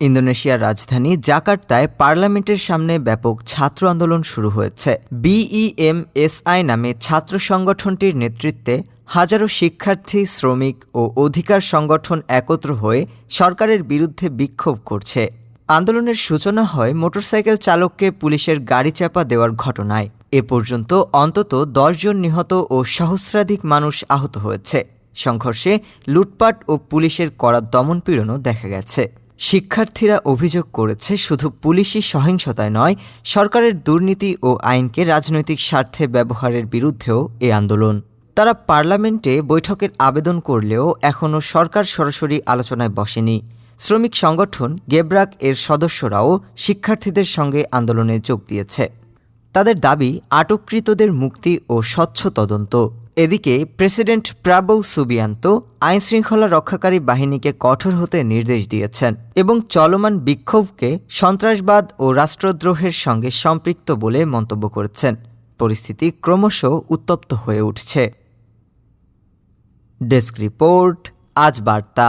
ইন্দোনেশিয়ার রাজধানী জাকার্তায় পার্লামেন্টের সামনে ব্যাপক ছাত্র আন্দোলন শুরু হয়েছে। বিইএমএসআই নামে ছাত্র সংগঠনটির নেতৃত্বে হাজারো শিক্ষার্থী, শ্রমিক ও অধিকার সংগঠন একত্র হয়ে সরকারের বিরুদ্ধে বিক্ষোভ করছে। আন্দোলনের সূচনা হয় মোটরসাইকেল চালককে পুলিশের গাড়ি চাপা দেওয়ার ঘটনায়। এ পর্যন্ত অন্তত জন নিহত ও সহস্রাধিক মানুষ আহত হয়েছে। সংঘর্ষে লুটপাট ও পুলিশের কড়া দমনপীড়নও দেখা গেছে। শিক্ষার্থীরা অভিযোগ করেছে, শুধু পুলিশি সহিংসতায় নয়, সরকারের দুর্নীতি ও আইনকে রাজনৈতিক স্বার্থে ব্যবহারের বিরুদ্ধেও এ আন্দোলন। তারা পার্লামেন্টে বৈঠকের আবেদন করলেও এখনও সরকার সরাসরি আলোচনায় বসেনি। শ্রমিক সংগঠন গেব্রাক এর সদস্যরাও শিক্ষার্থীদের সঙ্গে আন্দোলনে যোগ দিয়েছে। তাদের দাবি, আটককৃতদের মুক্তি ও স্বচ্ছ তদন্ত। এদিকে প্রেসিডেন্ট প্রাবৌ সুবিয়ান্ত আইনশৃঙ্খলা রক্ষাকারী বাহিনীকে কঠোর হতে নির্দেশ দিয়েছেন এবং চলমান বিক্ষোভকে সন্ত্রাসবাদ ও রাষ্ট্রদ্রোহের সঙ্গে সম্পৃক্ত বলে মন্তব্য করেছেন। পরিস্থিতি ক্রমশ উত্তপ্ত হয়ে উঠছে। ডেস্ক রিপোর্ট, আজ বার্তা।